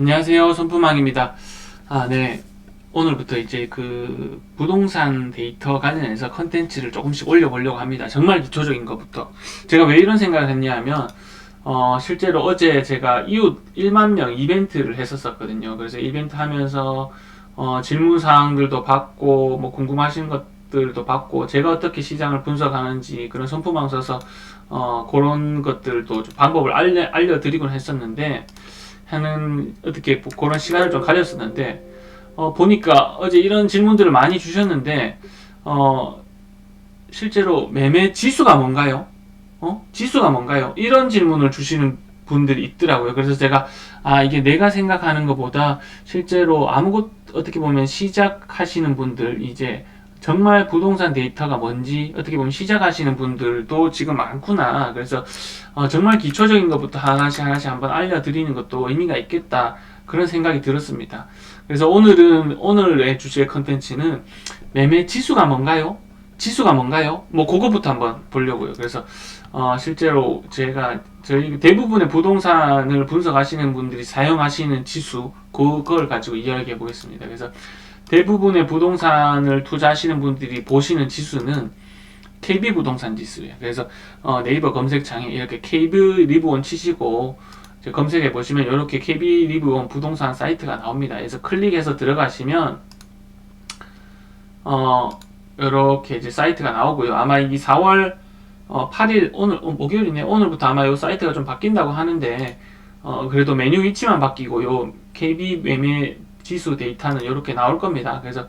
안녕하세요. 손부망입니다. 아, 네. 오늘부터 이제 그 부동산 데이터 관련해서 컨텐츠를 조금씩 올려보려고 합니다. 정말 기초적인 것부터. 제가 왜 이런 생각을 했냐 하면, 어, 실제로 어제 제가 이웃 1만 명 이벤트를 했었었거든요. 그래서 이벤트 하면서, 어, 질문사항들도 받고, 뭐 궁금하신 것들도 받고, 제가 어떻게 시장을 분석하는지 그런 손부망 써서, 어, 그런 것들도 좀 방법을 알려, 알려드리곤 했었는데, 하는 어떻게 뭐 그런 시간을 좀 가졌었는데 어, 보니까 어제 이런 질문들을 많이 주셨는데 어, 실제로 매매 지수가 뭔가요? 어? 지수가 뭔가요? 이런 질문을 주시는 분들이 있더라고요. 그래서 제가 아 이게 내가 생각하는 것보다 실제로 아무것 어떻게 보면 시작하시는 분들 이제 정말 부동산 데이터가 뭔지 어떻게 보면 시작하시는 분들도 지금 많구나. 그래서 어, 정말 기초적인 것부터 하나씩 하나씩 한번 알려드리는 것도 의미가 있겠다. 그런 생각이 들었습니다. 그래서 오늘은 오늘의 주제 컨텐츠는 매매 지수가 뭔가요? 지수가 뭔가요? 뭐 그거부터 한번 보려고요. 그래서 어, 실제로 제가 저희 대부분의 부동산을 분석하시는 분들이 사용하시는 지수 그걸 가지고 이야기해 보겠습니다. 그래서 대부분의 부동산을 투자하시는 분들이 보시는 지수는 KB 부동산 지수예요. 그래서 어, 네이버 검색창에 이렇게 KB 리브온 치시고 검색해 보시면 이렇게 KB 리브온 부동산 사이트가 나옵니다. 그래서 클릭해서 들어가시면 어 이렇게 이제 사이트가 나오고요. 아마 이 4월 어, 8일 오늘 어, 목요일이네. 오늘부터 아마 이 사이트가 좀 바뀐다고 하는데 어, 그래도 메뉴 위치만 바뀌고 요 KB 매매 지수 데이터는 이렇게 나올 겁니다. 그래서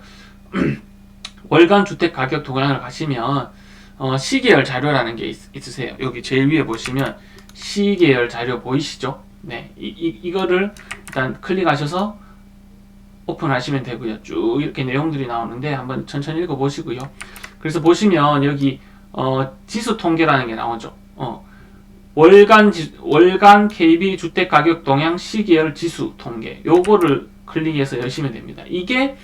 월간 주택 가격 동향을 가시면 어, 시계열 자료라는 게 있, 있으세요. 여기 제일 위에 보시면 시계열 자료 보이시죠? 네, 이, 이, 이거를 일단 클릭하셔서 오픈하시면 되고요. 쭉 이렇게 내용들이 나오는데 한번 천천히 읽어보시고요. 그래서 보시면 여기 어, 지수 통계라는 게 나오죠. 어, 월간 지, 월간 KB 주택 가격 동향 시계열 지수 통계. 요거를 클릭해서 여시면 됩니다. 이게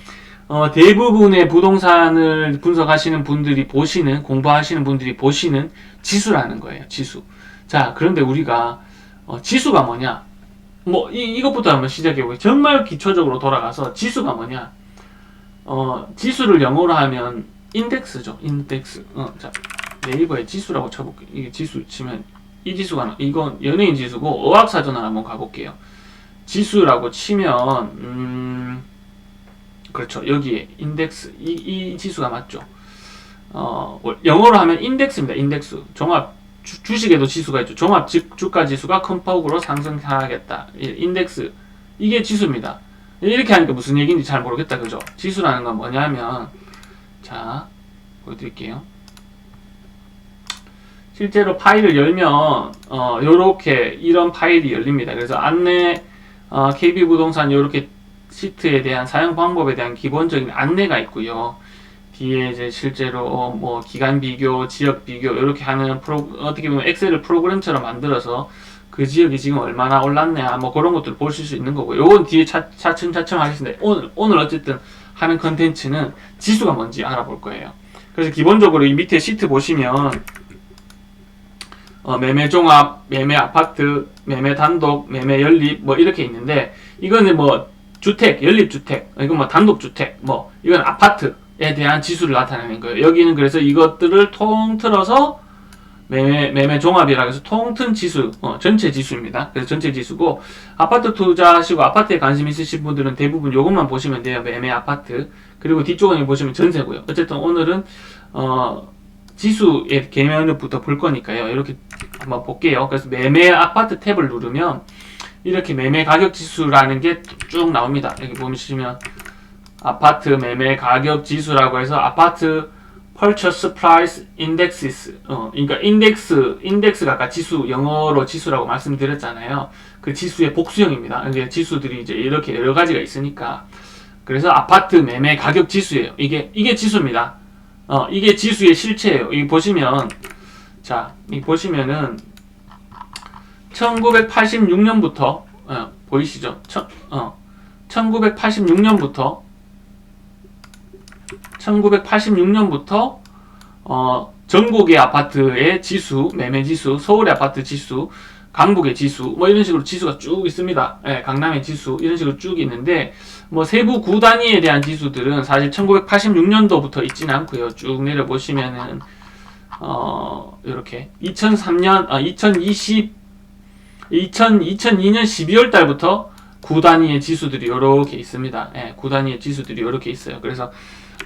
어, 대부분의 부동산을 분석하시는 분들이 보시는 공부하시는 분들이 보시는 지수라는 거예요. 지수. 자, 그런데 우리가 어, 지수가 뭐냐? 뭐 이, 이것부터 한번 시작해 보겠습니다. 정말 기초적으로 돌아가서 지수가 뭐냐? 어, 지수를 영어로 하면 인덱스죠. 인덱스. 어, 자, 네이버에 지수라고 쳐볼게요. 이게 지수 치면 이 지수가 나- 이건 연예인 지수고 어학사전을 한번 가볼게요. 지수라고 치면 음, 그렇죠. 여기에 인덱스 이, 이 지수가 맞죠. 어, 월- 영어로 하면 인덱스입니다. 인덱스. 종합 주, 주식에도 지수가 있죠. 종합 지- 주가 지수가 큰 폭으로 상승하겠다. 이 인덱스 이게 지수입니다. 이렇게 하니까 무슨 얘기인지 잘 모르겠다. 그죠? 지수라는 건 뭐냐면 자 보여드릴게요. 실제로 파일을 열면 어 요렇게 이런 파일이 열립니다. 그래서 안내 어, KB 부동산 요렇게 시트에 대한 사용 방법에 대한 기본적인 안내가 있고요. 뒤에 이제 실제로 어, 뭐 기간 비교, 지역 비교 이렇게 하는 프로 어떻게 보면 엑셀을 프로그램처럼 만들어서 그 지역이 지금 얼마나 올랐냐 뭐 그런 것들을 보실 수 있는 거고요. 요건 뒤에 차, 차츰차츰 하겠습니다. 오늘 오늘 어쨌든 하는 컨텐츠는 지수가 뭔지 알아볼 거예요. 그래서 기본적으로 이 밑에 시트 보시면 어, 매매 종합, 매매 아파트, 매매 단독, 매매 연립 뭐 이렇게 있는데 이거는 뭐 주택, 연립 주택, 이건 뭐 단독 주택, 뭐 이건 아파트에 대한 지수를 나타내는 거예요. 여기는 그래서 이것들을 통틀어서 매매 매매 종합이라 해서 통튼 지수, 어, 전체 지수입니다. 그래서 전체 지수고 아파트 투자하시고 아파트에 관심 있으신 분들은 대부분 이것만 보시면 돼요. 매매 아파트. 그리고 뒤쪽에 보시면 전세고요. 어쨌든 오늘은 어 지수의 개념부터 볼 거니까요. 이렇게 한번 볼게요. 그래서 매매 아파트 탭을 누르면 이렇게 매매 가격 지수라는 게 쭉 나옵니다. 여기 보시면 아파트 매매 가격 지수라고 해서 아파트 purchase price indexes 어, 그러니까 인덱스 인덱스가 아까 지수 영어로 지수라고 말씀드렸잖아요. 그 지수의 복수형입니다. 이게 지수들이 이제 이렇게 여러 가지가 있으니까 그래서 아파트 매매 가격 지수예요. 이게 이게 지수입니다. 어, 이게 지수의 실체예요. 이 보시면 자, 이 보시면은 1986년부터 어, 보이시죠? 천, 어, 1986년부터 1986년부터 어, 전국의 아파트의 지수, 매매 지수, 서울의 아파트 지수가 강북의 지수 뭐 이런 식으로 지수가 쭉 있습니다. 예, 강남의 지수 이런 식으로 쭉 있는데 뭐 세부 구 단위에 대한 지수들은 사실 1986년도부터 있지는 않고요. 쭉 내려 보시면은 어 이렇게 2003년 아 2020 2000 2002년 12월 달부터 구 단위의 지수들이 이렇게 있습니다. 예, 구 단위의 지수들이 이렇게 있어요. 그래서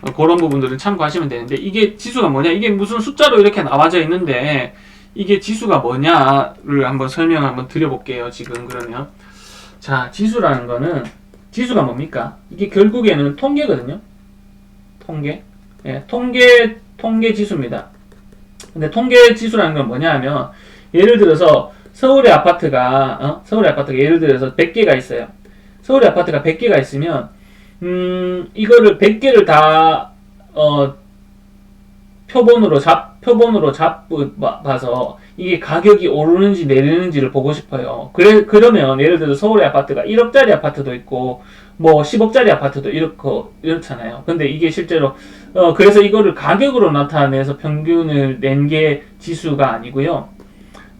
어, 그런 부분들은 참고하시면 되는데 이게 지수가 뭐냐? 이게 무슨 숫자로 이렇게 나와져 있는데 이게 지수가 뭐냐를 한번 설명 한번 드려볼게요. 지금 그러면 자 지수라는 거는 지수가 뭡니까? 이게 결국에는 통계거든요. 통계. 예, 통계 통계 지수입니다. 근데 통계 지수라는 건 뭐냐 하면 예를 들어서 서울의 아파트가 어? 서울의 아파트가 예를 들어서 100개가 있어요. 서울의 아파트가 100개가 있으면 음 이거를 100개를 다 어, 표본으로 잡 표본으로 잡아서 이게 가격이 오르는지 내리는지를 보고 싶어요. 그래 그러면 예를 들어 서울의 아파트가 1억짜리 아파트도 있고 뭐 10억짜리 아파트도 이렇고 이렇잖아요. 근데 이게 실제로 어 그래서 이거를 가격으로 나타내서 평균을 낸 게 지수가 아니고요.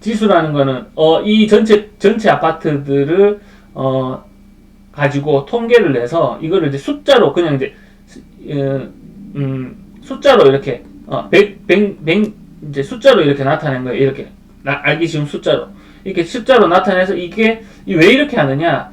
지수라는 거는 어 이 전체 전체 아파트들을 어 가지고 통계를 내서 이거를 이제 숫자로 그냥 이제 어, 음 숫자로 이렇게 어, 100, 100, 100 이제 숫자로 이렇게 나타낸 거예요. 이렇게 나- 알기 쉬운 숫자로 이렇게 숫자로 나타내서 이게 이왜 이렇게 하느냐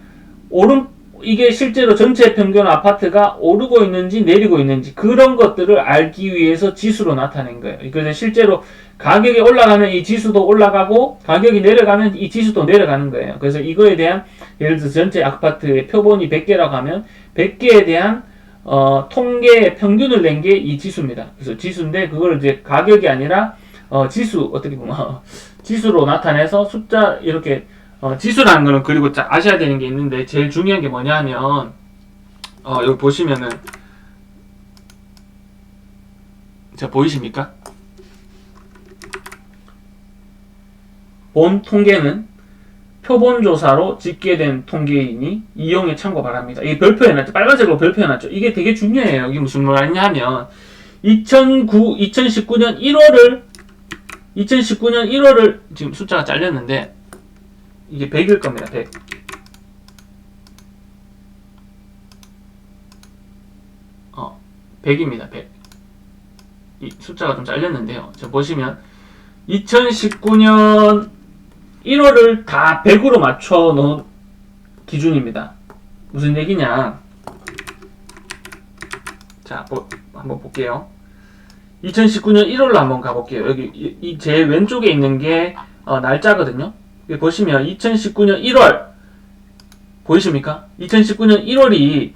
오른 이게 실제로 전체 평균 아파트가 오르고 있는지 내리고 있는지 그런 것들을 알기 위해서 지수로 나타낸 거예요. 그래서 실제로 가격이 올라가면 이 지수도 올라가고 가격이 내려가면 이 지수도 내려가는 거예요. 그래서 이거에 대한 예를 들어 전체 아파트의 표본이 100개라고 하면 100개에 대한 어, 통계의 평균을 낸 게 이 지수입니다. 그래서 지수인데 그걸 이제 가격이 아니라 어, 지수 어떻게 보면 어, 지수로 나타내서 숫자 이렇게 어, 지수라는 거는 그리고 자- 아셔야 되는 게 있는데 제일 중요한 게 뭐냐면 어, 여기 보시면은 자 보이십니까? 본 통계는 표본 조사로 집계된 통계이니 이용에 참고 바랍니다. 이게 별표 해놨죠. 빨간색으로 별표 해놨죠. 이게 되게 중요해요. 이게 무슨 말이냐 하면 2009, 2019년 1월을 2019년 1월을 지금 숫자가 잘렸는데 이게 100일 겁니다. 100. 어, 100입니다. 100. 이 숫자가 좀 잘렸는데요. 자 보시면 2019년 1월을 다 100으로 맞춰 놓은 기준입니다. 무슨 얘기냐? 자, 보- 한번 볼게요. 2019년 1월로 한번 가볼게요. 여기 이 제 왼쪽에 있는 게 어, 날짜거든요. 여기 보시면 2019년 1월 보이십니까? 2019년 1월이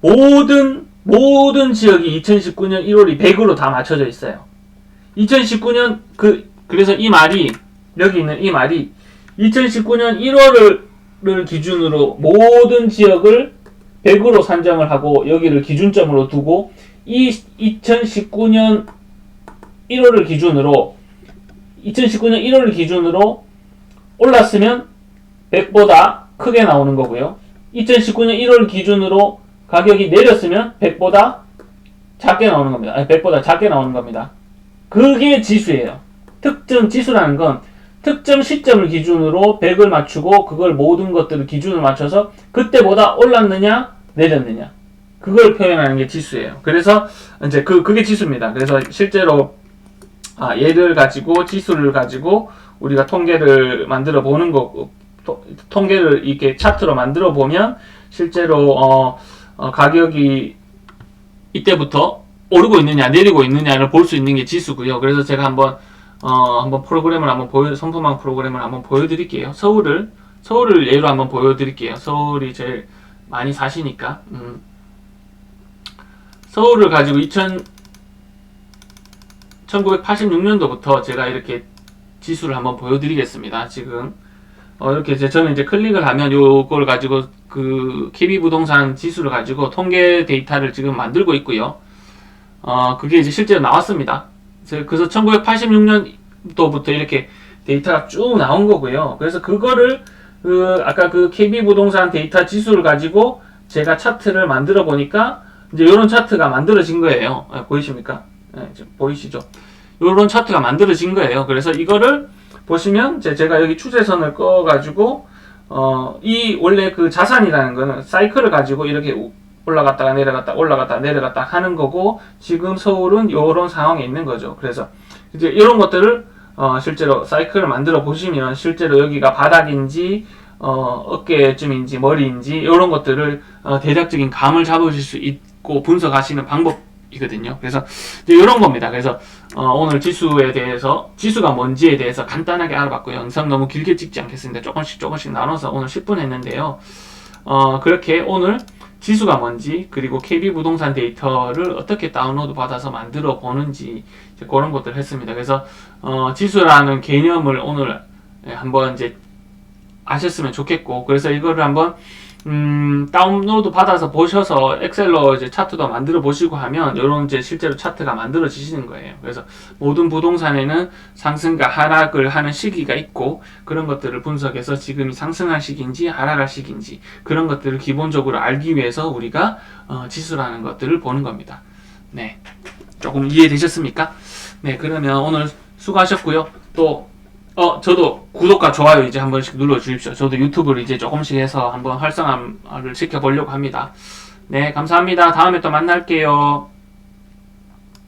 모든 모든 지역이 2019년 1월이 100으로 다 맞춰져 있어요. 2019년 그 그래서 이 말이 여기 있는 이 말이 2019년 1월을 기준으로 모든 지역을 100으로 산정을 하고 여기를 기준점으로 두고 이 2019년 1월을 기준으로 2019년 1월을 기준으로 올랐으면 100보다 크게 나오는 거고요. 2019년 1월 기준으로 가격이 내렸으면 100보다 작게 나오는 겁니다. 아니, 100보다 작게 나오는 겁니다. 그게 지수예요. 특정 지수라는 건 특정 시점을 기준으로 100을 맞추고 그걸 모든 것들을 기준을 맞춰서 그때보다 올랐느냐 내렸느냐 그걸 표현하는 게 지수예요. 그래서 이제 그 그게 지수입니다. 그래서 실제로 아, 얘를 가지고 지수를 가지고 우리가 통계를 만들어 보는 거고 토- 통계를 이렇게 차트로 만들어 보면 실제로 어, 어, 가격이 이때부터 오르고 있느냐 내리고 있느냐를 볼 수 있는 게 지수고요. 그래서 제가 한번 어, 한번 프로그램을 한번 보여 선포망 프로그램을 한번 보여드릴게요. 서울을 서울을 예로 한번 보여드릴게요. 서울이 제일 많이 사시니까 음. 서울을 가지고 2000 1986년도부터 제가 이렇게 지수를 한번 보여드리겠습니다. 지금 어, 이렇게 이제 저는 이제 클릭을 하면 요걸 가지고 그 KB 부동산 지수를 가지고 통계 데이터를 지금 만들고 있고요. 어, 그게 이제 실제로 나왔습니다. 그래서- 그래서 1986년도부터 이렇게 데이터가 쭉 나온 거고요. 그래서 그거를 그 아까 그 KB 부동산 데이터 지수를 가지고 제가 차트를 만들어 보니까 이제 이런 차트가 만들어진 거예요. 아, 보이십니까? 네, 보이시죠? 이런 차트가 만들어진 거예요. 그래서 이거를 보시면 제가 여기 추세선을 꺼 가지고 어, 이 원래 그 자산이라는 거는 사이클을 가지고 이렇게 우- 올라갔다가 내려갔다 올라갔다 내려갔다 하는 거고 지금 서울은 이런 상황에 있는 거죠. 그래서 이제 이런 것들을 어, 실제로 사이클을 만들어 보시면 실제로 여기가 바닥인지 어, 어깨쯤인지 머리인지 이런 것들을 어, 대략적인 감을 잡으실 수 있고 분석하시는 방법이거든요. 그래서 이런 겁니다. 그래서 어, 오늘 지수에 대해서 지수가 뭔지에 대해서 간단하게 알아봤고요. 영상 너무 길게 찍지 않겠습니다. 조금씩 조금씩 나눠서 오늘 10분 했는데요. 어, 그렇게 오늘 지수가 뭔지 그리고 KB 부동산 데이터를 어떻게 다운로드 받아서 만들어 보는지 이제 그런 것들을 했습니다. 그래서 어, 지수라는 개념을 오늘 예, 한번 이제 아셨으면 좋겠고 그래서 이거를 한번 음, 다운로드 받아서 보셔서 엑셀로 이제 차트도 만들어 보시고 하면 이런 이제 실제로 차트가 만들어지시는 거예요. 그래서 모든 부동산에는 상승과 하락을 하는 시기가 있고 그런 것들을 분석해서 지금이 상승할 시기인지 하락할 시기인지 그런 것들을 기본적으로 알기 위해서 우리가 어, 지수라는 것들을 보는 겁니다. 네, 조금 이해되셨습니까? 네, 그러면 오늘 수고하셨고요. 또 어, 저도 구독과 좋아요 이제 한 번씩 눌러 주십시오. 저도 유튜브를 이제 조금씩 해서 한번 활성화를 시켜보려고 합니다. 네, 감사합니다. 다음에 또 만날게요.